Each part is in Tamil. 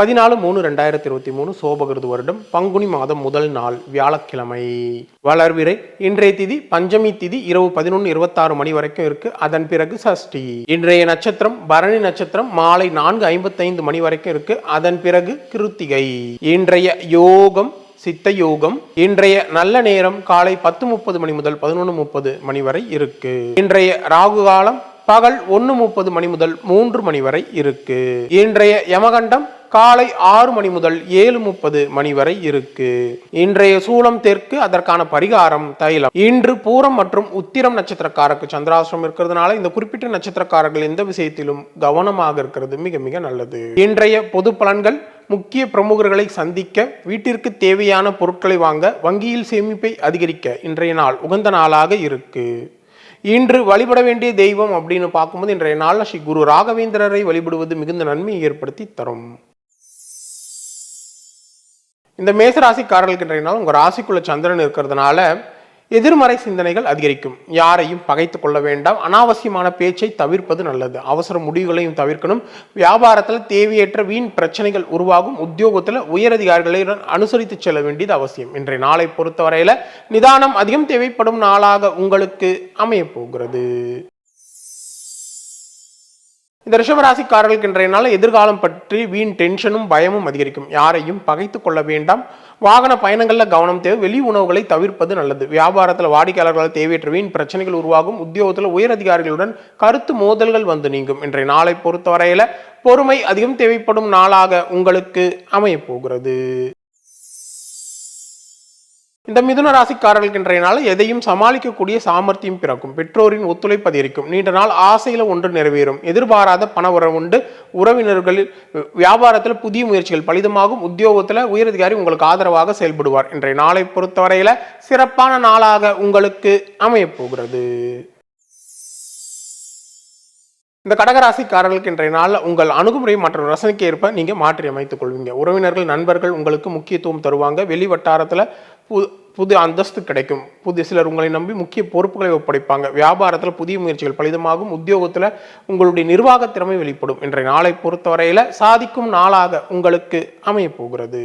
பதினாலு மூணு ரெண்டாயிரத்தி இருபத்தி மூணு சோபகிருது வருடம் பங்குனி மாதம் முதல் நாள் வியாழக்கிழமை. வளர்விரை இன்றைய திதி பஞ்சமி திதி இரவு பதினொன்று இருபத்தாறு மணி வரைக்கும் இருக்கு. அதன் பிறகு சஷ்டி. இன்றைய நட்சத்திரம் பரணி நட்சத்திரம் மாலை நான்கு ஐம்பத்தைந்து மணி வரைக்கும் இருக்கு. அதன் பிறகு கிருத்திகை. இன்றைய யோகம் சித்த யோகம் இன்றைய நல்ல நேரம் காலை பத்து முப்பது மணி முதல் பதினொன்று முப்பது மணி வரை இருக்கு. இன்றைய ராகு காலம் பகல் ஒன்று முப்பது மணி முதல் மூன்று மணி வரை இருக்கு. இன்றைய யமகண்டம் காலை ஆறு மணி முதல் ஏழு முப்பது மணி வரை இருக்கு. இன்றைய சூலம் தெற்கு அதற்கான பரிகாரம் தைலம். இன்று பூரம் மற்றும் உத்திரம் நட்சத்திரக்காரருக்கு சந்திராசிரம் இருக்கிறதுனால இந்த குறிப்பிட்ட நட்சத்திரக்காரர்கள் எந்த விஷயத்திலும் கவனமாக இருக்கிறது மிக மிக நல்லது. இன்றைய பொது பலன்கள் முக்கிய பிரமுகர்களை சந்திக்க வீட்டிற்கு தேவையான பொருட்களை வாங்க வங்கியில் சேமிப்பை அதிகரிக்க இன்றைய நாள் உகந்த நாளாக இருக்கு. இன்று வழிபட வேண்டிய தெய்வம் அப்படின்னு பார்க்கும்போது இன்றைய நாளில் ஸ்ரீ குரு ராகவேந்திரரை வழிபடுவது மிகுந்த நன்மையை ஏற்படுத்தி தரும். இந்த மேச ராசிக்காரர்கள் இன்றைய நாள் உங்கள் ராசிக்குள்ள சந்திரன் இருக்கிறதுனால எதிர்மறை சிந்தனைகள் அதிகரிக்கும். யாரையும் பகைத்து கொள்ள வேண்டாம். அனாவசியமான பேச்சை தவிர்ப்பது நல்லது. அவசர முடிவுகளையும் தவிர்க்கணும். வியாபாரத்தில் தேவையற்ற வீண் பிரச்சனைகள் உருவாகும். உத்தியோகத்தில் உயரதிகாரிகளுடன் அனுசரித்து செல்ல வேண்டியது அவசியம். இன்றைய நாளை பொறுத்தவரையில் நிதானம் அதிகம் தேவைப்படும் நாளாக உங்களுக்கு அமையப் போகிறது. இந்த ரிஷபராசிக்காரர்களுக்கு இன்றைய நாள் எதிர்காலம் பற்றி வீண் டென்ஷனும் பயமும் அதிகரிக்கும். யாரையும் பகைத்து கொள்ள வேண்டாம். வாகன பயணங்களில் கவனம் தேவை. வெளி உணவுகளை தவிர்ப்பது நல்லது. வியாபாரத்தில் வாடிக்கையாளர்களால் தேவையற்ற வீண் பிரச்சனைகள் உருவாகும். உத்தியோகத்தில் உயர் அதிகாரிகளுடன் கருத்து மோதல்கள் வந்து நீங்கும். இன்றைய நாளை பொறுத்தவரையில பொறுமை அதிகம் தேவைப்படும் நாளாக உங்களுக்கு அமையப் போகிறது. இந்த மிதுன ராசிக்காரர்களுக்கு இன்றைய நாள் எதையும் சமாளிக்கக்கூடிய சாமர்த்தியம் பிறக்கும். பெற்றோரின் ஒத்துழைப்பு அதிகரிக்கும். நீண்ட நாள் ஆசையில ஒன்று நிறைவேறும். எதிர்பாராத பண உறவு உண்டு. உறவினர்களில் வியாபாரத்தில் புதிய முயற்சிகள் பலிதமாகும். உத்தியோகத்தில் உயரதிகாரி உங்களுக்கு ஆதரவாக செயல்படுவார். இன்றைய நாளை பொறுத்தவரையில சிறப்பான நாளாக உங்களுக்கு அமையப்போகிறது. இந்த கடகராசிக்காரர்களுக்கு இன்றைய நாளில் உங்கள் அணுகுமுறை மற்றும் ரசனைக்கு ஏற்ப நீங்கள் மாற்றி அமைத்துக் கொள்வீங்க. உறவினர்கள் நண்பர்கள் உங்களுக்கு முக்கியத்துவம் தருவாங்க. வெளி வட்டாரத்தில் பு புது அந்தஸ்து கிடைக்கும். புது சிலர் உங்களை நம்பி முக்கிய பொறுப்புகளை ஒப்படைப்பாங்க. வியாபாரத்தில் புதிய முயற்சிகள் பலிதமாகும். உத்தியோகத்தில் உங்களுடைய நிர்வாக திறமை வெளிப்படும். இன்றைய நாளை பொறுத்தவரையில் சாதிக்கும் நாளாக உங்களுக்கு அமையப் போகிறது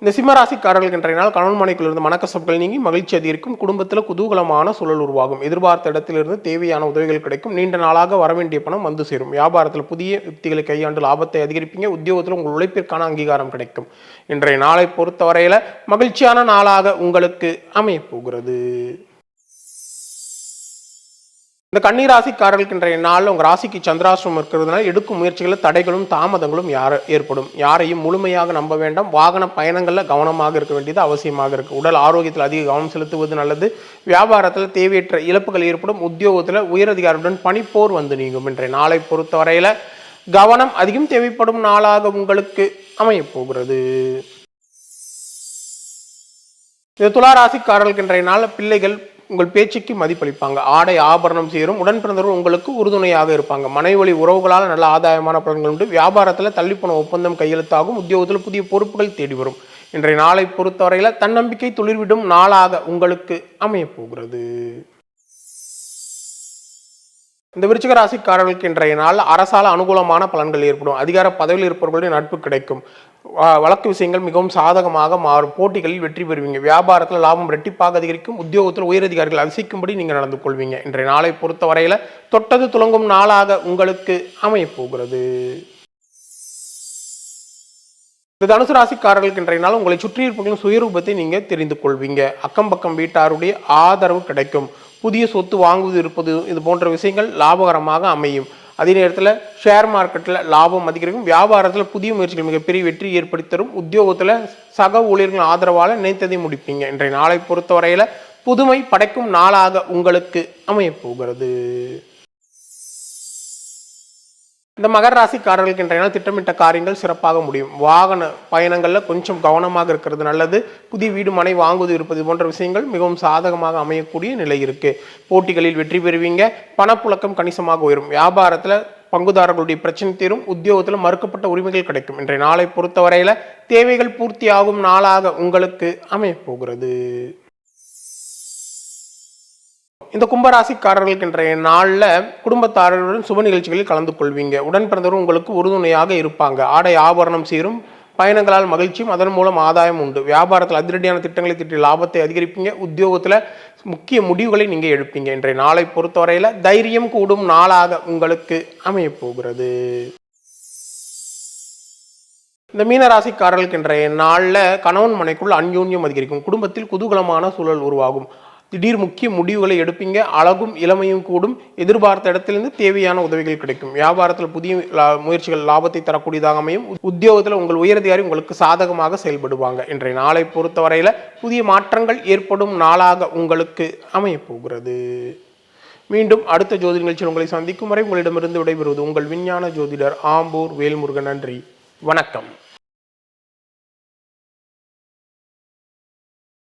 இந்த சிம்மராசிக்காரர்களுக்கு இன்றைய நாள் கணவன் மனைக்குள்ளிருந்து மனக்கசப்புகள் நீங்கி மகிழ்ச்சி அதிகரிக்கும். குடும்பத்தில் குதூகலமான சூழல் உருவாகும். எதிர்பார்த்த இடத்திலிருந்து தேவையான உதவிகள் கிடைக்கும். நீண்ட நாளாக வர வேண்டிய பணம் வந்து சேரும். வியாபாரத்தில் புதிய யுக்திகளை கையாண்டு லாபத்தை அதிகரிப்பீங்க. உத்தியோகத்தில் உங்கள் உழைப்பிற்கான அங்கீகாரம் கிடைக்கும். இன்றைய நாளை பொறுத்தவரையில் மகிழ்ச்சியான நாளாக உங்களுக்கு அமையப் போகிறது. இந்த கன்னிராசிக்காரர்களுக்கு இன்றைய நாளில் உங்கள் ராசிக்கு சந்திராசிரமம் இருக்கிறதுனால எடுக்கும் முயற்சிகளில் தடைகளும் தாமதங்களும் யார் ஏற்படும். யாரையும் முழுமையாக நம்ப வேண்டாம். வாகன பயணங்களில் கவனமாக இருக்க வேண்டியது அவசியமாக இருக்கு. உடல் ஆரோக்கியத்தில் அதிக கவனம் செலுத்துவது நல்லது. வியாபாரத்தில் தேவையற்ற இழப்புகள் ஏற்படும். உத்தியோகத்தில் உயரதிகாரியுடன் பணிப்போர் வந்து நீங்கும். இன்றைய நாளை பொறுத்தவரையில் கவனம் அதிகம் தேவைப்படும் நாளாக உங்களுக்கு அமையப்போகிறது. இந்த இது துளாராசிக்காரர்களுக்கு இன்றைய நாள் பிள்ளைகள் உங்கள் பேச்சுக்கு மதிப்பளிப்பாங்க. ஆடை ஆபரணம் சேரும். உடன் பிறந்தவர்கள் உங்களுக்கு உறுதுணையாக இருப்பாங்க. மனைவழி உறவுகளால் நல்ல ஆதாயமான பலன்கள் உண்டு. வியாபாரத்தில் தள்ளிப்போன ஒப்பந்தம் கையெழுத்தாகும். உத்தியோகத்தில் புதிய பொறுப்புகள் தேடி வரும். இன்றைய நாளை பொறுத்தவரையில் தன்னம்பிக்கை துளிர்விடும் நாளாக உங்களுக்கு அமையப்போகிறது. இந்த விருச்சிக ராசிக்காரர்களுக்கு இன்றைய நாள் அரசால அனுகூலமான பலன்கள் ஏற்படும். அதிகார பதவியில் இருப்பவர்களுடைய நட்பு கிடைக்கும். வழக்கு விஷயங்கள் மிகவும் சாதகமாக மாறும். போட்டிகளில் வெற்றி பெறுவீங்க. வியாபாரத்தில் லாபம் ரெட்டிப்பாக அதிகரிக்கும். உத்தியோகத்தில் உயரதிகாரிகள் அசிக்கும்படி நீங்கள் நடந்து கொள்வீங்க. இன்றைய நாளை பொறுத்தவரையில் தொட்டது துலங்கும் நாளாக உங்களுக்கு அமையப்போகிறது இந்த தனுசு ராசிக்காரர்களுக்கு இன்றைய நாள் உங்களை சுற்றி இருப்பவர்களின் சுயரூபத்தை நீங்கள் தெரிந்து கொள்வீங்க. அக்கம் பக்கம் வீட்டாருடைய ஆதரவு கிடைக்கும். புதிய சொத்து வாங்குவது இருப்பது இது போன்ற விஷயங்கள் லாபகரமாக அமையும். அதே நேரத்தில் ஷேர் மார்க்கெட்டில் லாபம் அதிகரிக்கும். வியாபாரத்தில் புதிய முயற்சிகள் மிகப்பெரிய வெற்றி ஏற்படுத்தி தரும். உத்தியோகத்தில் சக ஊழியர்கள் ஆதரவால் நினைத்ததை முடிப்பீங்க. இன்றைய நாளை பொறுத்தவரையில் புதுமை படைக்கும் நாளாக உங்களுக்கு அமையப் போகிறது. இந்த மகர ராசிக்காரர்களுக்கு இன்றைய நாள் திட்டமிட்ட காரியங்கள் சிறப்பாக முடியும். வாகன பயணங்களில் கொஞ்சம் கவனமாக இருக்கிறது நல்லது. புதிய வீடு மனை வாங்குவது இருப்பது போன்ற விஷயங்கள் மிகவும் சாதகமாக அமையக்கூடிய நிலை இருக்குது போட்டிகளில் வெற்றி பெறுவீங்க. பணப்புழக்கம் கணிசமாக உயரும். வியாபாரத்தில் பங்குதாரர்களுடைய பிரச்சனை தீரும். உத்தியோகத்தில் மறுக்கப்பட்ட உரிமைகள் கிடைக்கும். இன்றைய நாளை பொறுத்தவரையில் தேவைகள் பூர்த்தியாகும் நாளாக உங்களுக்கு அமையப் போகிறது இந்த கும்பராசிக்காரர்களுக்கு இன்றைய நாளில் குடும்பத்தாரருடன் சுப நிகழ்ச்சிகளில் கலந்து கொள்வீங்க உடன் பிறந்தவர் உங்களுக்கு உறுதுணையாக இருப்பாங்க. ஆடை ஆபரணம் சீரும் பயணங்களால் மகிழ்ச்சியும் அதன் மூலம் ஆதாயம் உண்டு. வியாபாரத்தில் அதிரடியான திட்டங்களை திட்டி லாபத்தை அதிகரிப்பீங்க. உத்தியோகத்தில் முக்கிய முடிவுகளை நீங்கள் எடுப்பீங்க. இன்றைய நாளை பொறுத்தவரையில் தைரியம் கூடும் நாளாக உங்களுக்கு அமையப்போகிறது. இந்த மீனராசிக்காரர்களுக்கு இன்றைய நாளில் கணவன் மனைக்குள் அந்யோன்யம் அதிகரிக்கும். குடும்பத்தில் குதூகலமான சூழல் உருவாகும். திடீர் முக்கிய முடிவுகளை எடுப்பீங்க. அழகும் இளமையும் கூடும். எதிர்பார்த்த இடத்திலிருந்து தேவையான உதவிகள் கிடைக்கும். வியாபாரத்தில் புதிய முயற்சிகள் லாபத்தை தரக்கூடியதாக அமையும். உத்தியோகத்தில் உங்கள் உயரதிகாரி உங்களுக்கு சாதகமாக செயல்படுவாங்க. இன்றைய நாளை பொறுத்தவரையில் புதிய மாற்றங்கள் ஏற்படும் நாளாக உங்களுக்கு அமையப்போகிறது மீண்டும் அடுத்த ஜோதி நிகழ்ச்சியில் உங்களை சந்திக்கும் வரை உங்களிடமிருந்து விடைபெறுவது உங்கள் விஞ்ஞான ஜோதிடர் ஆம்பூர் வேல்முருகன். நன்றி. வணக்கம்.